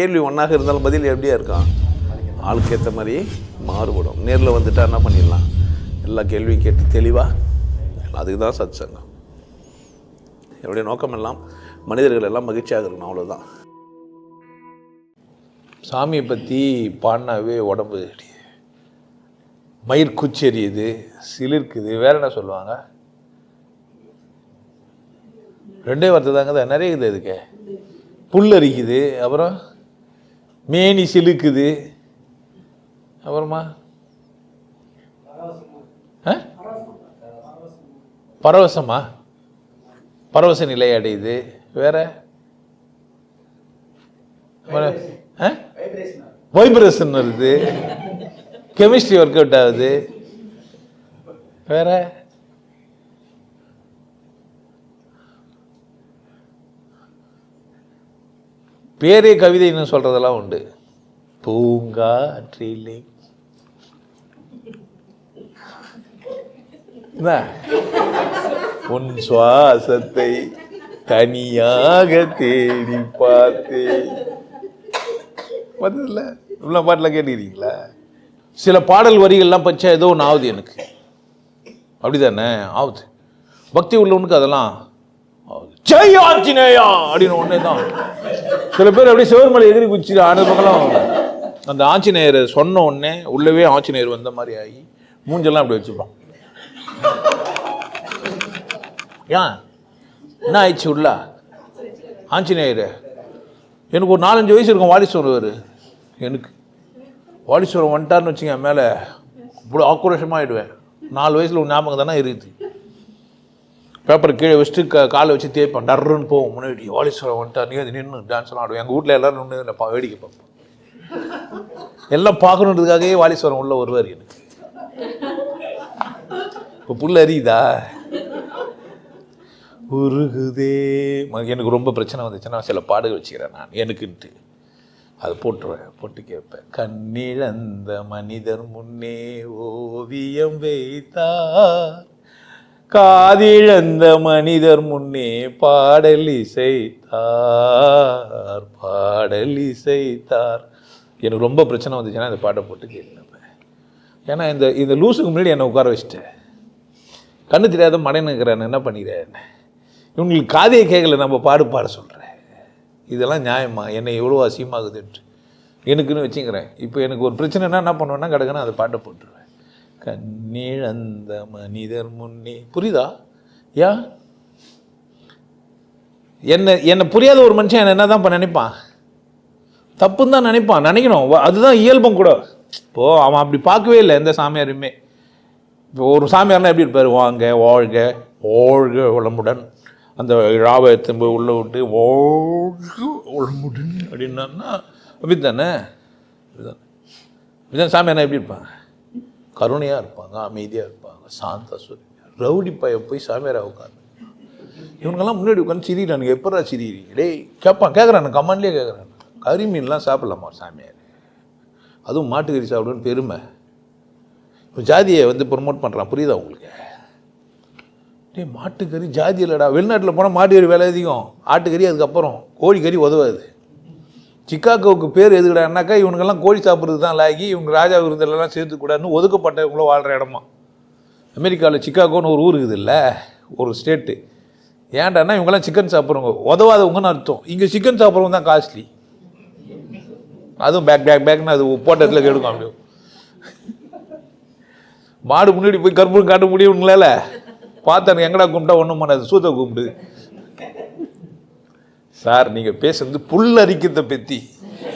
கேள்வி ஒன்றாக இருந்தாலும் பதில் எப்படியா இருக்கான் ஆளுக்கு ஏற்ற மாதிரி மாறுபடும். நேரில் வந்துட்டா என்ன பண்ணிடலாம்? எல்லா கேள்வியும் கேட்டு தெளிவாக அதுக்கு தான் சத் சங்கம் என்னுடைய நோக்கம் எல்லாம் மனிதர்கள் எல்லாம் மகிழ்ச்சியாக இருக்கணும் அவ்வளோதான் சாமியை பற்றி பாடினாவே உடம்பு மயிர் குச்செரியுது சிலிர்க்குது வேற என்ன சொல்லுவாங்க? ரெண்டே வார்த்தை தாங்க தான் நிறைய இருக்குது இதுக்கு. புல் அரிக்குது அப்புறம் மேனி சிலுக்குது. அப்புறமா? ஆ? பரவசமா? பரவச நிலை அடையுது. வேற? வைப்ரேஷன் வருது. கெமிஸ்ட்ரி ஒர்க் அவுட் ஆகுது. வேற? பேரே கவிதைன்னு சொல்கிறதெல்லாம் உண்டு. பூங்காற்றிலே என்ன? உன் சுவாசத்தை தனியாக தேடி பார்த்தேன். பார்த்ததில்ல? இவ்வளோ பாட்டில் கேட்டுக்கிறீங்களா? சில பாடல் வரிகள்லாம் பச்சா ஏதோ ஒன்று ஆகுது எனக்கு. அப்படி தானே ஆகுது பக்தி உள்ளவனுக்கு அதெல்லாம் ஜெய் ஆஞ்சநேயா அப்படின்னு ஒன்றே தான் சில பேர் அப்படியே சிவர்மலை எதிரி குச்சி ஆனது பக்கம் அந்த ஆஞ்சநேயரை சொன்ன உடனே உள்ளவே ஆஞ்சநேயர் வந்த மாதிரி ஆகி மூஞ்செல்லாம் அப்படி வச்சுப்பான். ஏன்? என்ன ஆயிடுச்சு உள்ள? ஆஞ்சநேயர் எனக்கு ஒரு நாலஞ்சு வயசு இருக்கும் வாலீஸ்வரர் வருவார் எனக்கு வாலீஸ்வரம் வந்துட்டார்னு வச்சுங்க மேலே. இவ்வளோ ஆக்ரோஷமாக ஆகிடுவேன் நாலு வயசில் ஒரு ஞாபகம் தானே இருக்குது. பேப்பர் கீழே வச்சுட்டு க காலை வச்சு தேய்ப்பேன் டர்ருன்னு போவோம். முன்னாடி வாலீஸ்வரம் வந்துட்டா. நீ அது நின்று டான்ஸ்லாம் ஆடுவேன். எங்கள் வீட்டில் எல்லோரும் நின்று என்னை பா- வேடிக்கை பார்ப்போம். எல்லாம் பார்க்கணுன்றதுக்காகவே வாலீஸ்வரம் உள்ளே வருவார் எனக்கு. இப்போ புல் அறியுதா உருகுதே. எனக்கு ரொம்ப பிரச்சனை வந்துச்சுன்னா சில பாடுகள் வச்சுக்கிறேன் நான். எனக்குன்ட்டு. அதை போட்டுருவேன். போட்டு கேட்பேன். கண்ணிழந்த மனிதர் முன்னே ஓவியம் வைத்தார் காதிழந்த மனிதர் முன்னே பாடல் இசைத்தார் பாடல் இசைத்தார். எனக்கு ரொம்ப பிரச்சனை வந்துச்சுன்னா இந்த பாட்டை போட்டு கேட்பேன் ஏன்னா இந்த இந்த லூஸுக்கு முன்னாடி என்னை உட்கார வச்சுட்டேன். கண்ணு தெரியாத மடையனுங்கிறேன் என்ன பண்ணிக்கிறேன் இவங்களுக்கு காதையை கேட்கல நம்ம பாடு பாட சொல்கிறேன் இதெல்லாம் நியாயமா? என்னை எவ்வளோ அசியமாகுதுன்ட்டு எனக்குன்னு வச்சுக்கிறேன். இப்போ எனக்கு ஒரு பிரச்சனைனா என்ன பண்ணுவேன்னா கிடக்குன்னா அதை பாட்டை போட்டுருவேன். கண்ணிழந்த மனிதர் முன்னே. புரியுதா? யா? என்ன என்னை புரியாத ஒரு மனுஷன் என்ன என்ன தான் நினைப்பான்? தப்புன்னு தான் நினைப்பான். நினைக்கணும். அதுதான் இயல்பம் கூட. இப்போது அவன் அப்படி பார்க்கவே இல்லை எந்த சாமியாருமே இப்போ ஒரு சாமியார்னா எப்படி இருப்பார்? வாங்க வாழ்க வாழ்க வளமுடன். அந்த ராவை எடுத்துன்னு உள்ளே விட்டு வாழ்க வளமுடன் அப்படின்னா அப்படி தானே அப்படிதான். அப்படிதான் சாமியார்னா எப்படி இருப்பான்? கருணையாக இருப்பாங்க அமைதியாக இருப்பாங்க சாந்த சொல்லி ரவுடி பையன் போய் சாமியாரா உட்காந்து இவங்கெல்லாம் முன்னாடி உட்காந்து சிரிக்கிறானுங்க. எப்படா சிரிக்கிறீங்க? டேய் கேட்பான் கேட்குறானு கமாண்ட்லேயே கேட்குறானு கறி மீன்லாம் சாப்பிடலாமா சாமியார்? அதுவும் மாட்டுக்கறி சாப்பிடுன்னு பெருமை. இப்போ ஜாதியை வந்து ப்ரொமோட் பண்ணுறான் புரியுதா உங்களுக்கு? டேய் மாட்டுக்கறி ஜாதி இல்லைடா. வெளிநாட்டில் போனால் மாட்டுக்கறி விலை அதிகம். ஆட்டுக்கறி அதுக்கப்புறம் கோழிக்கறி உதவாது. சிக்காகோவுக்கு பேர் எதுக்கடான்னாக்கா இவனுக்கெல்லாம் கோழி சாப்பிட்றது தான் லாகி இவங்க ராஜா விருந்தெல்லாம் சேர்த்துக்கூடாதுன்னு ஒதுக்கப்பட்டவங்கள வாழ்கிற இடமா. அமெரிக்காவில் சிக்காகோன்னு ஒரு ஊர் இருக்குதுல்ல ஒரு ஸ்டேட்டு. ஏன்டான்னா இவங்கெல்லாம் சிக்கன் சாப்பிட்றவங்க. உதவாதவங்கன்னு அர்த்தம். இங்கே சிக்கன் சாப்பிட்றவங்க தான் காஸ்ட்லி அதுவும் பேக் பேக் பேக்னு அது போட்டத்தில் கெடுக்கும் அப்படியே. மாடு முன்னாடி போய் கற்பூரம் காட்ட முடியும் உங்களால் பார்த்தேன் எங்கடா கும்பிட்டா ஒன்றும் பண்ணாது. சூத்த கும்பிடு. சார் நீங்கள் பேசுறது புல் அரிக்கிறத பற்றி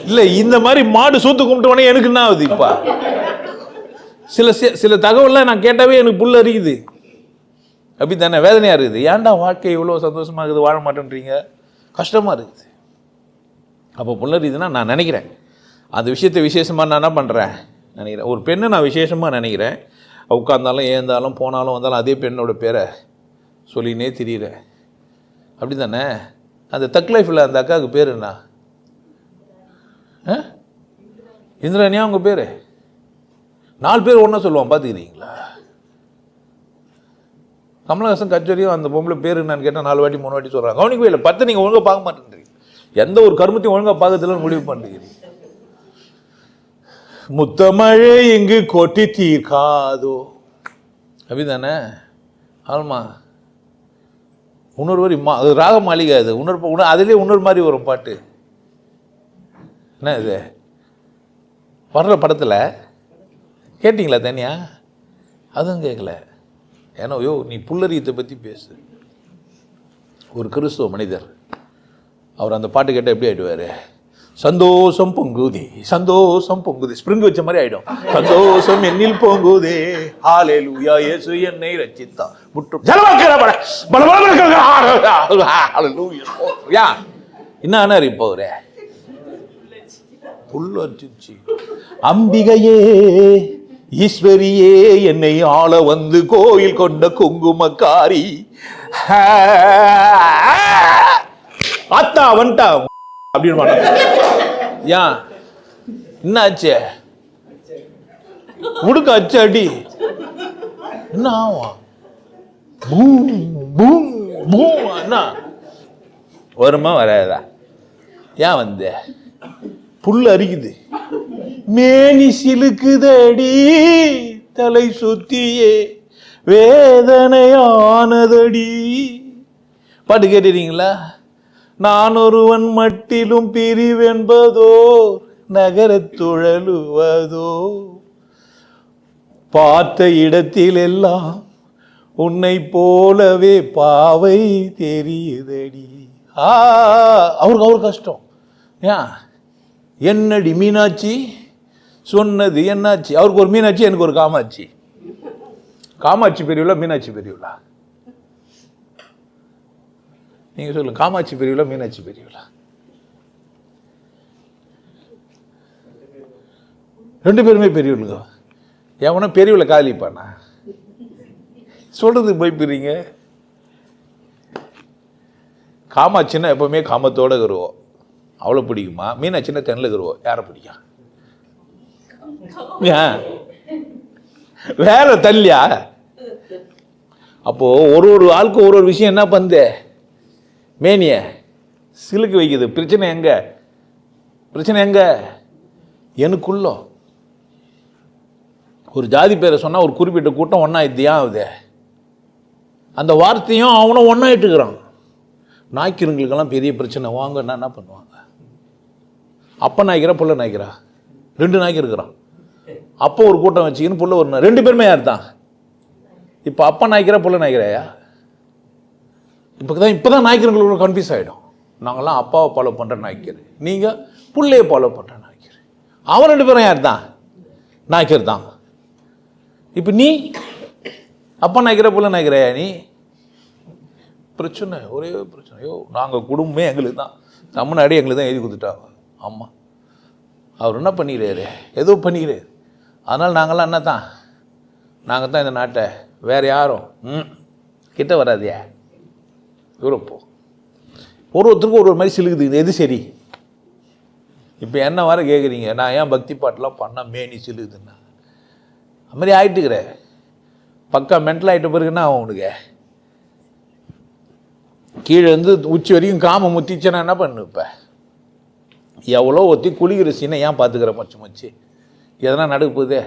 இல்லை இந்த மாதிரி மாடு சூத்து கும்பிட்டோடனே எனக்கு என்ன ஆகுது இப்போ? சில சில தகவல்லாம் நான் கேட்டாவே எனக்கு புல் அரிக்குது அப்படி தானே வேதனையாக இருக்குது. ஏன்டா வாழ்க்கை இவ்வளோ சந்தோஷமாக இருக்குது? வாழ மாட்டேன்றீங்க? கஷ்டமாக இருக்குது. அப்போ புல்லரிதுன்னா நான் நினைக்கிறேன். அந்த விஷயத்தை விசேஷமாக நான் என்ன பண்ணுறேன் நினைக்கிறேன். ஒரு பெண்ணை நான் விசேஷமாக நினைக்கிறேன். உட்காந்தாலும் ஏந்தாலும் போனாலும் வந்தாலும் அதே பெண்ணோட பேரை சொல்லினே திரியிறேன். அப்படி தானே அந்த தக் லைஃப்பில் அந்த அக்காவுக்கு பேர் என்ன? ஆ? இந்திராணியா உங்கள் பேர்? நாலு பேர் ஒன்றா சொல்லுவான் பார்த்துக்கிறீங்களா கமலஹாசன் கச்சேரியும் அந்த பொம்பளை பேர் என்னன்னு கேட்டால் நாலு வாட்டி மூணு வாட்டி சொல்கிறாங்க கவனிக்கவே இல்லை. பத்து நீங்கள் ஒழுங்காக பார்க்க மாட்டேங்கிறீங்க. எந்த ஒரு கருமத்தையும் ஒழுங்காக பார்க்கறதுல முடிவு பண்ணுறீங்க முத்தமழை இங்கு கொட்டி தீர்க்காதோ. அப்படிதானே ஆமாம். இன்னொரு வரி மா அது ராக மாளிகை அது. இன்னொரு உணர் அதுலேயே இன்னொரு மாதிரி வரும் பாட்டு. என்ன இது? வர்ற படத்தில் கேட்டிங்களா தனியா? அதுவும் கேட்கல ஏன்னா ஐயோ நீ புல்லரியத்தை பற்றி பேசு. ஒரு கிறிஸ்துவ மனிதர் அவர் அந்த பாட்டு கேட்டால் எப்படி ஆயிடுவார்? சந்தோஷம் பொங்குதே சந்தோஷம் பொங்குதே. ஸ்ப்ரிங் வச்ச மாதிரி ஆயிடும். சந்தோஷம் என்னில் பொங்குதே. ஹாலே லூயா இயேசு என்னை ரச்சித்தா முற்று பல பல யா என்ன ஆனார் இப்போ அவரு? புல்லரிச்சி அம்பிகையே ஈஸ்வரியே என்னை ஆள வந்து கோயில் கொண்ட குங்குமக்காரி. அத்தா வந்துட்டா அப்படின்னு ஏன் என்ன ஆச்சு உடுக்க அச்சு அடி. என்ன ஆகும்? பூம் பூம் பூம் என்ன வருமா வராதா? ஏன் வந்த? புல் அரிக்குது. மேனி சிலுக்குதடி தலை சுத்தியே வேதனையானதடி. பாட்டு கேட்டுறீங்களா நான் ஒருவன் மட்டிலும் பிரிவென்பதோ நகரத்துழலுவதோ. பார்த்த பார்த்த இடத்திலெல்லாம் உன்னை போலவே பாவை தெரியுதடி. ஆ அவருக்கு அவர் கஷ்டம். ஏன் என்னடி மீனாட்சி? சொன்னது என்னாச்சு? அவருக்கு ஒரு மீனாட்சி எனக்கு ஒரு காமாட்சி. காமாட்சி பெரியவிழா மீனாட்சி பெரியவிழா நீங்க சொல்லுங்க. காமாட்சி பெரியவிழா மீனாட்சி பெரியவிழா ரெண்டு பேருமே பெரியவளுங்க எவனா பெரியவளை காதலிப்பானா? சொல்றதுக்கு பயப்படுறீங்க. காமாட்சின்னா எப்பவுமே காமத்தோட கருவோம். அவ்வளோ பிடிக்குமா? மீனாட்சின்னா தென்னில் கருவோம். யாரை பிடிக்கும்? ஏன் வேற தள்ளியா? அப்போ ஒரு ஒரு ஆளுக்கு ஒரு ஒரு விஷயம் என்ன பண்ணுது மேனிய சிலுக்கு வைக்குது. பிரச்சனை எங்க? பிரச்சனை எங்க? எனக்குள்ளோ. ஒரு ஜாதி பேரை சொன்னால் ஒரு குறிப்பிட்ட கூட்டம் ஒன்றா இது ஏன் ஆகுது. அந்த வார்த்தையும் அவனும் ஒன்றாயிட்டுக்கிறான் நாய்க்கிருங்களுக்கெல்லாம் பெரிய பிரச்சனை. வாங்கன்னா என்ன பண்ணுவாங்க? அப்போ நாய்க்கிறா புள்ள நாய்க்கிறா? ரெண்டு நாய்க்கு இருக்கிறான். அப்போ ஒரு கூட்டம் வச்சுக்கின்னு புள்ள ஒரு ரெண்டு பேருமே யார் தான் இப்போ அப்பா நாய்க்கிறா புள்ள நாய்க்கிறாயா? இப்போ தான் இப்போ தான் நாய்க்கிறவங்களுக்கு கன்ஃபியூஸ் ஆகிடும் நாங்கள்லாம் அப்பாவை ஃபாலோ பண்ணுற நாய்க்கர். நீங்கள் புள்ளையை ஃபாலோ பண்ணுற நாய்க்கர். அவன் ரெண்டு பேரும் யார் தான்? நாய்க்கர் தான். இப்போ நீ அப்பா நாய்க்கிற புள்ள நாய்க்கிறையா நீ? பிரச்சனை ஒரே பிரச்சனை. ஐயோ நாங்கள் குடும்பமே எங்களுக்கு தான். தமிழ்நாடு எங்களுக்கு தான் எழுதி கொடுத்துட்டாங்க. ஆமாம் அவர் என்ன பண்ணிக்கிறாரு? ஏதோ பண்ணிக்கிறாரு. அதனால் நாங்களாம் என்ன தான்? நாங்கள் தான் இந்த நாட்டை. வேறு யாரும்? ம். கிட்ட வராதியா? யூரோப்போ. ஒரு ஒருத்தருக்கும் ஒரு ஒரு மாதிரி சிலுக்குது இது எது சரி? இப்போ என்ன வர கேட்குறீங்க நான் ஏன் பக்தி பாட்டெலாம் பண்ண மேனி சிலுக்குதுன்னா அது மாதிரி ஆயிட்டுக்கிற. பக்கா மென்டல் ஆகிட்ட பிறகு என்ன ஆகும் உனக்கு? கீழே இருந்து உச்சி வரைக்கும் காம முத்திச்சுன்னா என்ன பண்ணு இப்போ? எவ்வளோ ஒத்தி குளிக்கிற சீனை ஏன் பார்த்துக்கிற மச்சு மச்சு? எதனா நடக்க போகுதே?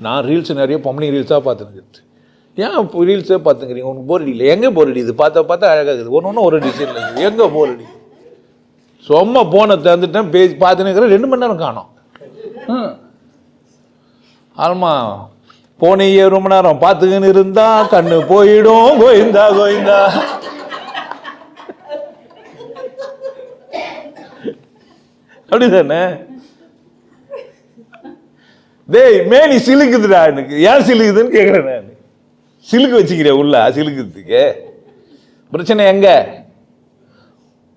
நான் ரீல்ஸ் நிறைய பொம்பளைங்க ரீல்ஸாக பார்த்துருக்குது ஏன் இப்போ ரீல்ஸே பார்த்துக்கிறீங்க? உனக்கு போர் அடிக்கல. எங்கே போர் அடிக்குது? பார்த்தா பார்த்தா அழகாக இருக்குது. ஒன்று ஒன்று ஒரு டிசைனில் இருக்குது. எங்கே போர் அடிக்குது? சும்மா போனை திறந்துட்டேன் பேசி பார்த்துன்னு ரெண்டு மணி நேரம் காணும். ம். ஆமா. போனையே ரொம்ப நேரம் பார்த்துக்கின்னு இருந்தா கண்ணு போயிடும். கோயிந்தா கோயிந்தா அப்படிதானே? டேய் மேனி சிலுக்குதுடா எனக்கு. ஏன் சிலுக்குதுன்னு கேட்குறேன் நான். சிலுக்கு வச்சுக்கிறேன் உள்ள? சிலுக்குறதுக்கு. பிரச்சனை எங்க?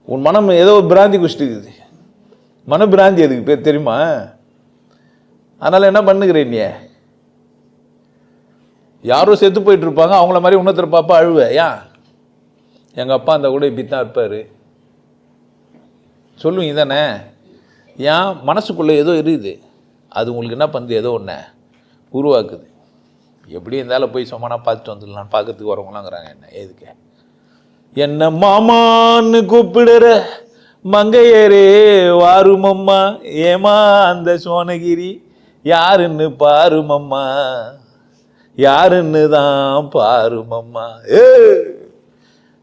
உன் மனம் ஏதோ பிராந்தி குஷ்டிக்குது. மன பிராந்தி அதுக்கு பேர் தெரியுமா? அதனால என்ன பண்ணுகிறேன் நீ? யாரோ செத்து போயிட்டு இருப்பாங்க அவங்கள மாதிரி இன்னொருத்தர் பாப்பா அழுவ. ஏன் எங்கள் அப்பா அந்த கூட இப்படி தான் இருப்பார். சொல்லுவீங்க தானே? ஏன்? மனசுக்குள்ளே ஏதோ இருக்குது அது உங்களுக்கு என்ன பண்ணுது ஏதோ ஒன்று உருவாக்குது. எப்படி இருந்தாலும் போய் சும்மானா பார்த்துட்டு வந்துடலாம் பார்க்கறதுக்கு வரவங்களாங்கிறாங்க என்ன? எதுக்கு? என்ன மாமான்னு கூப்பிடுற மங்கையரே வாருமம்மா ஏமா அந்த சோனகிரி? யாருன்னு பாருமம்மா யாருன்னு தான் பாருமம்மா. ஏ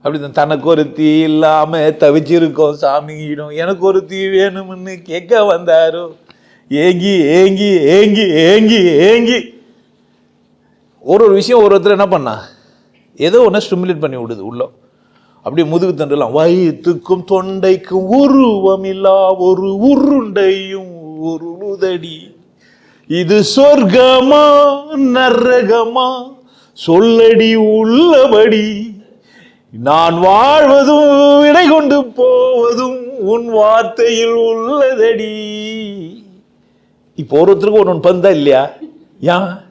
அப்படிதான். தனக்கு ஒரு தீ இல்லாம தவிச்சிருக்கோம் சாமியிடம் எனக்கு ஒரு தீ வேணும்னு கேட்க வந்தாரோ? ஏங்கி ஏங்கி ஏங்கி ஏங்கி ஏங்கி. ஒரு ஒரு விஷயம் ஒரு ஒருத்தர் என்ன பண்ணா? ஏதோ ஒன்று ஸ்டிமுலேட் பண்ணி விடுது உள்ளே. அப்படியே முதுகு தண்டலாம் வயிற்றுக்கும் தொண்டைக்கும் உருவமில்லா ஒரு உருண்டையும் ஒரு உதடி. இது சொர்க்கமா நரகமா? சொல்லடி உள்ளபடி. நான் வாழ்வதும் விடை கொண்டு போவதும் உன் வார்த்தையில் உள்ளதடி. இப்போ ஒருத்தருக்கு ஒன்று பந்தா இல்லையா? ஏன்?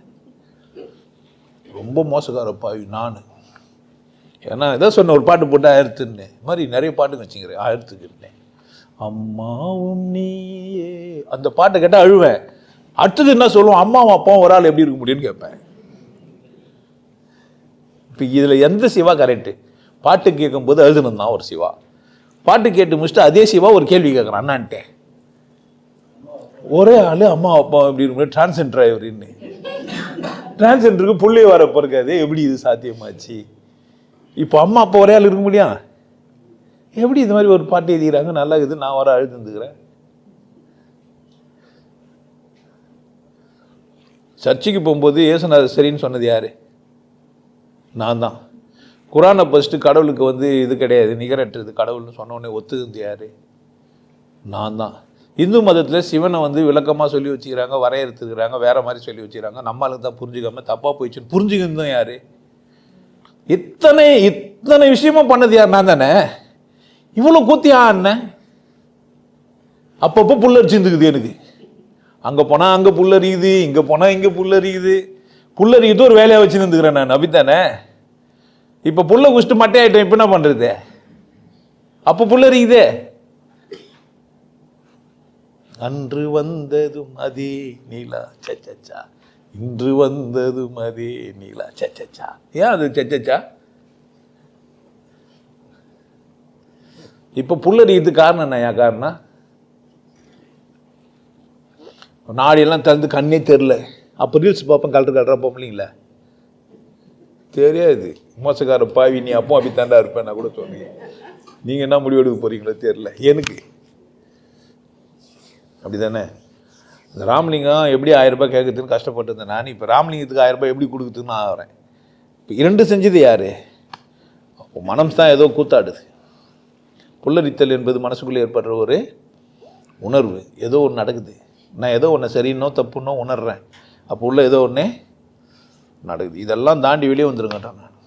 ரொம்ப மோசக்கார பாவி நான். ஏன்னா ஏதோ சொன்ன ஒரு பாட்டு போட்டு ஆயிரத்துன்னு மாதிரி நிறைய பாட்டுங்க வச்சுக்கிறேன். ஆயிரத்துக்குன்னே அம்மாவும் நீயே. அந்த பாட்டை கேட்டால் அழுவேன். அடுத்தது என்ன சொல்லுவோம் அம்மாவும் அப்பாவும் ஒரு ஆள் எப்படி இருக்க முடியும்னு கேட்பேன். இப்போ இதில் எந்த சிவா கரெக்டு பாட்டு கேட்கும்போது அழுதுனது தான் ஒரு சிவா. பாட்டு கேட்டு முடிச்சுட்டு அதே சிவா ஒரு கேள்வி கேட்குறான். அண்ணான்ட்டேன் ஒரே ஆளு அம்மா அப்பா எப்படி இருக்கும் டிரான்ஸென்டர் இவருன்னு டிரான்ஸ்ஜெண்டருக்கு புள்ளி வர இருக்காது எப்படி இது சாத்தியமாச்சு? இப்போ அம்மா அப்பா ஒரே ஆள் இருக்க முடியும்? எப்படி இது மாதிரி ஒரு பாட்டு எழுதிக்கிறாங்க? நல்லா இருக்குது. நான் வர அழுதுந்துக்கிறேன் சர்ச்சுக்கு போகும்போது ஏசுநாதர் சரின்னு சொன்னது யாரு? நான் தான். குரானை ஃபஸ்ட்டு கடவுளுக்கு வந்து இது கிடையாது. நிகரற்றது. கடவுள்னு சொன்ன உடனே ஒத்துக்குது யாரு? நான் தான். இந்து மதத்தில் சிவனை வந்து விளக்கமாக சொல்லி வச்சுக்கிறாங்க வரையறுத்துக்கிறாங்க வேற மாதிரி சொல்லி வச்சுக்கிறாங்க. நம்மளுக்கு தான் புரிஞ்சுக்காம தப்பாக போயிடுச்சுன்னு புரிஞ்சுக்கணும் யார்? இத்தனை இத்தனை விஷயமா பண்ணது யார்? நான் தானே. இவ்வளோ கூத்தியா அண்ணன் அப்பப்போ புல்லரிச்சுருந்துக்குது எனக்கு. அங்கே போனால் அங்கே புல்லரியுது இங்கே போனால் இங்கே புல்லரியுது புல்லரியுது ஒரு வேலையாக வச்சு நின்றுக்கிறேன் நான் அப்படித்தானே இப்போ புல்லை குடிச்சிட்டு மட்டை ஆயிட்டேன் இப்போ என்ன பண்ணுறது அப்போ புல்லரியுதே அன்று வந்ததும் அதே நீலா. சச்சச்சா இன்று வந்ததும் அதே நீலா. சச்சச்சா ஏன் அது சச்சச்சா இப்போ புல்லரியுது காரணம் என்ன ஏன் காரணம் நாடியெல்லாம் திறந்து கண்ணே தெரில அப்போ ரீல்ஸ் பார்ப்பேன் கலர் கலராக போகலீங்களா தெரியாது. மோசக்கார பாவி நீ அப்போ அப்படி தாண்டா இருப்பேன் நான் கூட சொன்னீங்க நீங்கள் என்ன முடிவு எடுக்க போகிறீங்களோ தெரில எனக்கு அப்படி தானே இந்த ராமலிங்கம் எப்படி ஆயிரம் ரூபாய் கேட்குறதுன்னு கஷ்டப்பட்டு இருந்தேன் நான் இப்போ ராமலிங்கத்துக்கு ஆயிரம் ரூபாய் எப்படி கொடுக்குறதுன்னு நான் ஆகிறேன் இப்போ இரண்டு செஞ்சது யார்? அப்போ மனம் தான் ஏதோ கூத்தாடுது. புல்லரித்தல் என்பது மனசுக்குள்ளே ஏற்படுற ஒரு உணர்வு. ஏதோ ஒன்று நடக்குது. நான் ஏதோ ஒன்று சரின்னோ தப்புன்னோ உணர்றேன். அப்போ உள்ள ஏதோ ஒன்று நடக்குது. இதெல்லாம் தாண்டி வெளியே வந்துருங்கட்டான் நான்.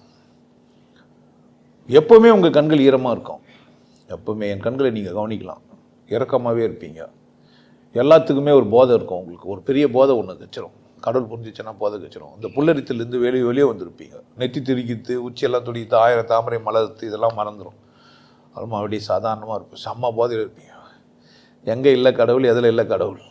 எப்போவுமே உங்கள் கண்கள் ஈரமாக இருக்கும். எப்போவுமே என் கண்களை நீங்கள் கவனிக்கலாம். இறக்கமாகவே இருப்பீங்க. எல்லாத்துக்குமே ஒரு போதை இருக்கும் உங்களுக்கு. ஒரு பெரிய போதை ஒன்று கச்சிரும். கடவுள் புரிஞ்சிச்சுன்னா போதை கச்சிரும். இந்த புல்லரித்திலேருந்து வெளியே வெளியே வந்திருப்பீங்க. நெத்தி திரிக்கித்து உச்சியெல்லாம் துடித்து ஆயிரம் தாமரை மலர்த்து இதெல்லாம் மறந்துடும் அதுவும் அப்படியே சாதாரணமாக இருப்போம் செம்ம போதையில் இருப்பீங்க. எங்கே இல்லை கடவுள் எதில் இல்லை கடவுள்?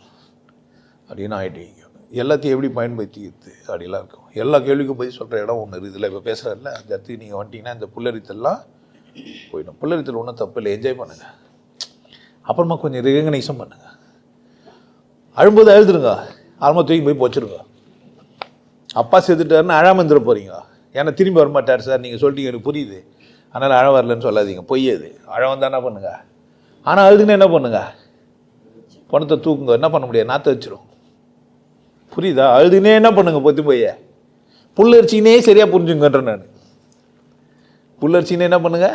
அப்படின்னு ஆகிட்டீங்க எல்லாத்தையும் எப்படி பயன்படுத்திக்கிறது அப்படிலாம் இருக்கும். எல்லா கேள்விக்கும் பதில் சொல்கிற இடம் ஒன்று இருக்குதுல்ல இப்போ பேசுகிறதில்ல அந்த இடத்துக்கு நீங்கள் வந்துட்டிங்கன்னா இந்த புல்லரித்தெல்லாம் போயிடும் புல்லரித்தல் ஒன்றும் தப்பு இல்லை. என்ஜாய் பண்ணுங்கள் அப்புறமா கொஞ்சம் ரெகனைஸும் பண்ணுங்கள் அழும்போது அழுதுருங்க. ஆரம்பம் தூக்கி போய் போச்சுருங்க. அப்பா செத்துட்டாருன்னு அழாம இருந்துட போகிறீங்க ஏன்னா திரும்பி வரமாட்டார் சார். நீங்கள் சொல்லிட்டீங்க எனக்கு புரியுது. அதனால் அழ வரலன்னு சொல்லாதீங்க. பொய் அது. அழ வந்தால் என்ன பண்ணுங்க? ஆனால் அழுதுன்னு என்ன பண்ணுங்க? பணத்தை தூக்குங்க. என்ன பண்ண முடியாது? நாற்ற வச்சிரும். புரியுதா? அழுதுனே என்ன பண்ணுங்க? பொத்தி போய். புல்லரிச்சினே சரியாக புரிஞ்சுங்கன்றேன் நான். புல்லரிச்சினே என்ன பண்ணுங்க?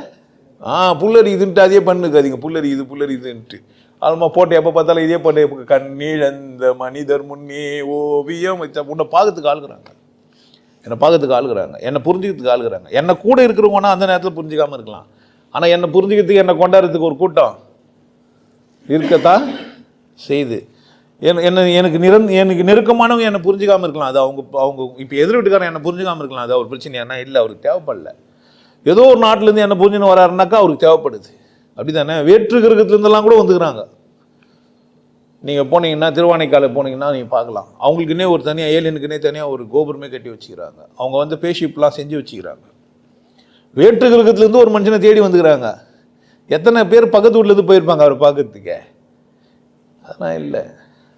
ஆ புல்லரி இதுன்ட்டு அதே பண்ணுக்காதீங்க புல்லரி இது புல்லரி இதுன்ட்டு ஆல்மா போட்டு எப்போ பார்த்தாலும் இதே பண்ணு எப்போ கண்ணீழந்த மனிதர் முன்னே ஓவியம் வச்சா உன்னை பார்க்கறதுக்கு ஆளுகிறாங்க. என்னை பார்க்கறதுக்கு ஆளுகிறாங்க. என்னை புரிஞ்சுக்கிறதுக்கு ஆளுகிறாங்க. என்னை கூட இருக்கிறவங்கன்னா அந்த நேரத்தில் புரிஞ்சிக்காமல் இருக்கலாம். ஆனால் என்னை புரிஞ்சுக்கிறதுக்கு என்னை கொண்டாடுறதுக்கு ஒரு கூட்டம் இருக்கத்தான் செய்து என்ன எனக்கு நிரந் எனக்கு நெருக்கமானவங்க என்னை புரிஞ்சுக்காமல் இருக்கலாம். அது அவங்க அவங்க இப்போ எதிர் வீட்டுக்காரன் என்னை புரிஞ்சுக்காமல் இருக்கலாம். அது அவர் பிரச்சனை. ஏன்னா இல்லை அவருக்கு தேவைப்படல. ஏதோ ஒரு நாட்டிலேருந்து என்னை புரிஞ்சுன்னு வராருனாக்கா அவருக்கு தேவைப்படுது. அப்படி தானே வேற்று கிரகத்துலேருந்தெல்லாம் கூட வந்துக்கிறாங்க. நீங்கள் போனீங்கன்னா திருவானைக்காலை போனீங்கன்னா நீங்கள் பார்க்கலாம். அவங்களுக்குன்னே ஒரு தனியாக ஏலியனுக்குன்னே தனியாக ஒரு கோபுரமே கட்டி வச்சுக்கிறாங்க. அவங்க வந்து பேஷிப்லாம் செஞ்சு வச்சுக்கிறாங்க. வேற்று கிரகத்துலேருந்து ஒரு மனுஷனை தேடி வந்துக்கிறாங்க. எத்தனை பேர் பக்கத்து வீட்டிலேருந்து போயிருப்பாங்க அவர் பார்க்கறதுக்கே? அதெல்லாம் இல்லை.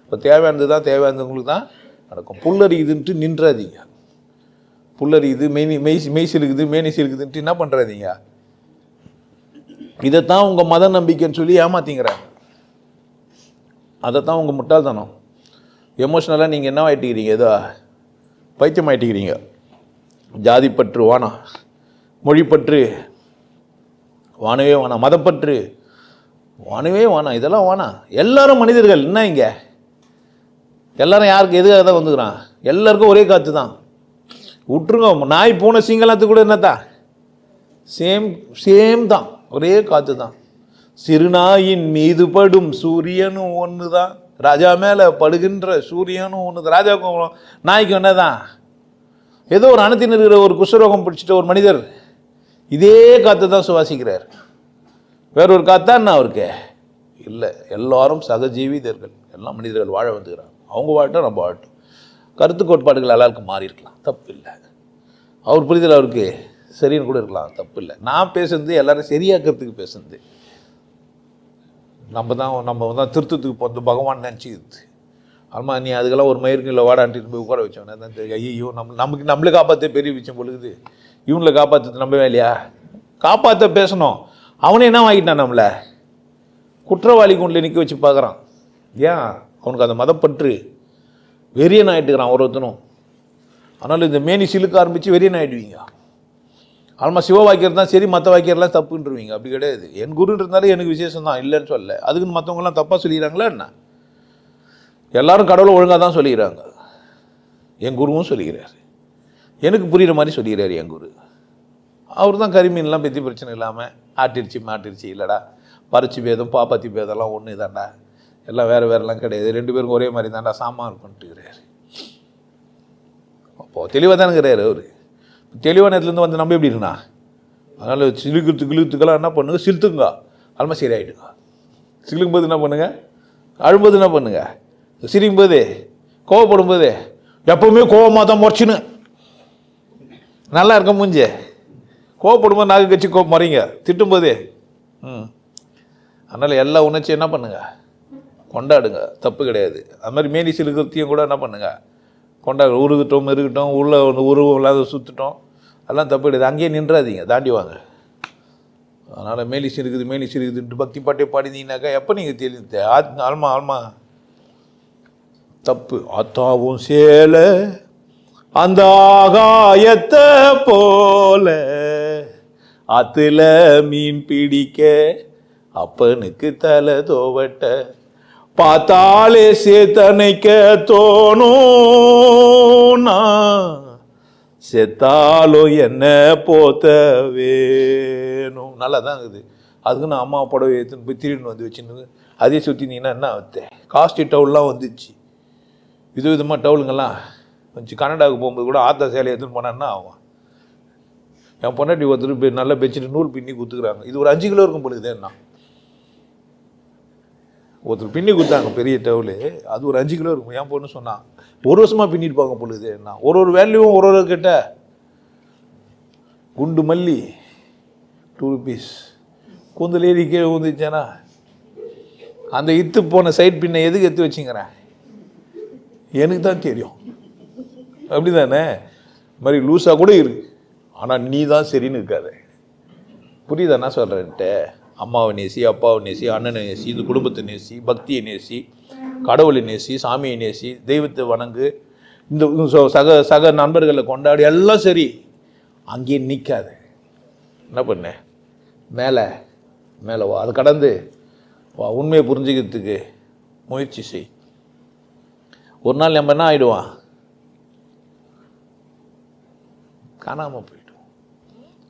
இப்போ தேவையானது தான் தேவையானவங்களுக்கு தான் நடக்கும். புல்லறியுதுன்ட்டு நின்றாதீங்க. புல்லறியுது மெய் மெய் மெய்சி இருக்குது மேனி இருக்குதுன்ட்டு என்ன பண்ணுறாதீங்க இதைத்தான் உங்கள் மத நம்பிக்கைன்னு சொல்லி ஏமாத்திங்கிறாங்க. அதைத்தான் உங்கள் முட்டாள்தனம். எமோஷ்னலாக நீங்கள் என்ன ஆகிட்டுக்கிறீங்க ஏதோ பைத்தியம் ஆயிட்டுக்கிறீங்க ஜாதிப்பற்று வானம் மொழிப்பற்று வானவே வேணாம் மதப்பற்று வானவே வேணாம் இதெல்லாம் வானா? எல்லாரும் மனிதர்கள். என்ன இங்கே? எல்லாரும் யாருக்கு? எதுக்காக தான் வந்துக்கிறான்? எல்லாருக்கும் ஒரே காற்று தான் விட்டுருங்க நாய் பூனை சிங்கலாத்து கூட என்னத்தான் சேம் சேம் தான். ஒரே காற்று தான் சிறுநாயின் மீது படும் சூரியனும் ஒன்று தான் ராஜா மேலே படுகின்ற சூரியனும் ஒன்று தான் கோபுரம் நாய்க்கு என்ன தான் ஏதோ ஒரு அணத்தின் இருக்கிற ஒரு குஷ்டரோகம் பிடிச்சிட்ட ஒரு மனிதர் இதே காற்று தான் சுவாசிக்கிறார். வேற ஒரு காத்தா அவருக்கு? இல்லை எல்லாரும் சகஜீவிதர்கள். எல்லாம் மனிதர்கள் வாழ வந்துக்கிறாங்க. அவங்க வாழட்டும் நம்ம வாழட்டும் கருத்து கோட்பாடுகள் எல்லாருக்கும் மாறி இருக்கலாம் தப்பு இல்லை. அவர் புரிதல் அவருக்கு? சரின்னு கூட இருக்கலாம் தப்பு இல்லை நான் பேசுனது எல்லாரும் சரியாக்கிறதுக்கு பேசுனது நம்ம தான் நம்ம தான் திருத்தத்துக்கு போகிறது பகவான் நினச்சிக்கிறது ஆமாம் நீ அதுக்கெல்லாம் ஒரு மயிருக்கு வாடான்ட்டு போய் உட்கார வச்சோன்னே தான் தெரியும். ஐயோ நம்ம நமக்கு நம்மளை காப்பாற்ற பெரிய விஷயம் பொழுது இவங்களை காப்பாற்றுறது நம்ம வேலையா காப்பாற்ற பேசணும். அவனே என்ன வாங்கிட்டான் நம்மளை? குற்றவாளி கொண்டு நிற்க வச்சு பார்க்குறான். ஏன்? அவனுக்கு அந்த மதப்பற்று. வெறியன் ஆகிட்டுக்கிறான் ஒரு ஒருத்தனும் அதனால் இந்த மேனி சிலுக்க ஆரம்பித்து வெறியன் ஆகிடுவீங்க ஆல்மா சிவ வாக்கியம் தான் சரி மற்ற வாக்கியர்லாம் தப்புன்றவீங்க. அப்படி கிடையாது. என் குருன்றதுனால எனக்கு விசேஷம் தான் இல்லைன்னு சொல்லலை. அதுக்குன்னு மற்றவங்களாம் தப்பாக சொல்லிடுறாங்களா என்ன? எல்லாரும் கடவுளை ஒழுங்காக தான் சொல்லிக்கிறாங்க. என் குருவும் சொல்லிக்கிறார். எனக்கு புரிகிற மாதிரி சொல்லிக்கிறார் என் குரு. அவர் தான் கரிமீன்லாம் பற்றி பிரச்சனை இல்லாமல் ஆட்டிருச்சு மாட்டிருச்சு இல்லைடா. பறிச்சு பேதம் பாப்பாத்தி பேதம்லாம் ஒன்று தாண்டா எல்லாம் வேறு வேறுலாம் கிடையாது. ரெண்டு பேருக்கும் ஒரே மாதிரி தான்டா சாமான் இருக்குன்ட்டுக்கிறாரு அப்போது தெளிவாக தானுங்கிறாரு அவர். தெளிவான இடத்துலேருந்து வந்து நம்ம எப்படி இருக்குண்ணா அதனால் சிலுக்குத்து கிழுத்துக்கெல்லாம் என்ன பண்ணுங்க? சிலுத்துங்க அல்மா சரியாயிடுங்க சிலுக்கும் போது என்ன பண்ணுங்க? அழும்போது என்ன பண்ணுங்க? சிரிக்கும் போது கோவப்படும் போது எப்பவுமே கோவமாக தான் முறைச்சின்னு நல்லா இருக்க மூஞ்சே. கோவப்படும் போது நாக்கு கட்சி கோவம் முறைங்க. திட்டும் போது ம். அதனால் எல்லா உணர்ச்சியும் என்ன பண்ணுங்க? கொண்டாடுங்க. தப்பு கிடையாது. அது மாதிரி மேனி சிலுக்கத்தையும் கூட என்ன பண்ணுங்கள் கொண்டாடு உருகிட்டோம் இருக்கட்டும் உள்ளே ஒன்று உருவம் இல்லாத சுற்றிட்டோம் அதெல்லாம் தப்பு கிடையாது. அங்கேயே நின்றாதீங்க தாண்டி வாங்க. அதனால் மேலிசி இருக்குது மேலிசி இருக்குதுன்ட்டு பக்தி பாட்டே பாடினீங்கனாக்கா எப்போ நீங்கள் தெரியுது ஆல்மா ஆல்மா தப்பு. அத்தாவும் சேல அந்த ஆகாயத்தை போல ஆத்துல மீன் பிடிக்க அப்பனுக்கு தலை தோவட்ட பார்த்தாலே சேத்தனைக்க தோணும்னா செத்தாலோ என்ன போத்த வேணும். நல்லா தான் இருக்குது. அதுக்கு நான் அம்மா புடவை எடுத்துன்னு போய் திருடின்னு வந்து வச்சுன்னு அதே சுற்றினீங்கன்னா என்ன ஆகுது காஸ்ட்லி டவுல்லாம் வந்துச்சு. வித விதமாக டவுலுங்கெல்லாம் வந்துச்சு. கனடாவுக்கு போகும்போது கூட ஆத்தா சேலை எடுத்துன்னு போனால் என்ன ஆகும்? என் பொண்டாட்டி ஒருத்தர் போய் நல்லா பெட்ஷீட் நூல் பின்னி கொடுத்துக்குறாங்க இது ஒரு அஞ்சு கிலோ இருக்கும் பொழுது என்ன? ஒருத்தர் பின்னி கொடுத்தாங்க பெரிய டவுலு. அது ஒரு அஞ்சு கிலோ இருக்கும். என் பொண்ணு சொன்னான் ஒரு வருஷமாக பின்னிருப்பாங்க பொழுது என்ன. ஒரு ஒரு வேல்யூவும் ஒரு ஒரு கிட்ட. குண்டு மல்லி டூ ருபீஸ் கூந்தல் ஏறி கீழே ஊந்துச்சேனா அந்த இத்து போன சைட் பின்ன எதுக்கு எடுத்து வச்சுங்கிறேன் எனக்கு தான் தெரியும். அப்படி தானே மாதிரி லூஸாக கூட இருக்கு. ஆனால் நீ தான் சரின்னு இருக்காது. புரியுதா என்ன சொல்கிறேன்ட்டு அம்மாவை நேசி அப்பாவை நேசி அண்ணனை நேசி இந்த குடும்பத்தை நேசி பக்தியை நேசி கடவுளை நேசி சாமியை நேசி தெய்வத்தை வணங்கு இந்த சக சக நண்பர்களை கொண்டாடி எல்லாம் சரி. அங்கேயே நிற்காது என்ன பண்ண? மேலே மேலே வா. அதை கடந்து வா. உண்மையை புரிஞ்சுக்கிறதுக்கு முயற்சி செய். ஒரு நாள் நம்ம என்ன ஆகிடுவான் காணாமல் போய்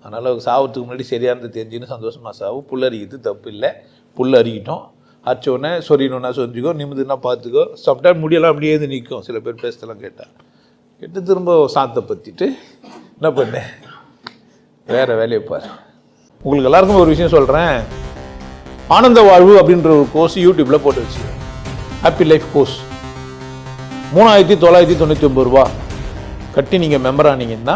அதனால் சாவத்துக்கு முன்னாடி சரியானது தெரிஞ்சுன்னு சந்தோஷமாக சாவு. புல் அரிக்கிறது தப்பு இல்லை புல் அரிக்கிட்டோம். அரைச்சோடனே சொரியணுன்னா சொரிஞ்சுக்கோ நிமிதுன்னா பார்த்துக்கோ. சாப்பிட்டா முடியெல்லாம் அப்படியே இது நிற்கும் சில பேர் பேசலாம் கேட்டால் கேட்டு திரும்ப சாத்தை பற்றிட்டு என்ன பண்ணேன் வேறு வேலையை பாரு. உங்களுக்கு எல்லாருக்கும் ஒரு விஷயம் சொல்கிறேன் ஆனந்த வாழ்வு அப்படின்ற ஒரு கோர்ஸ் யூடியூப்பில் போட்டு வச்சு ஹாப்பி லைஃப் கோர்ஸ் மூணாயிரத்தி தொள்ளாயிரத்தி தொண்ணூற்றி ஒம்பது ரூபா. கட்டி நீங்கள் மெம்பர் ஆனீங்கன்னா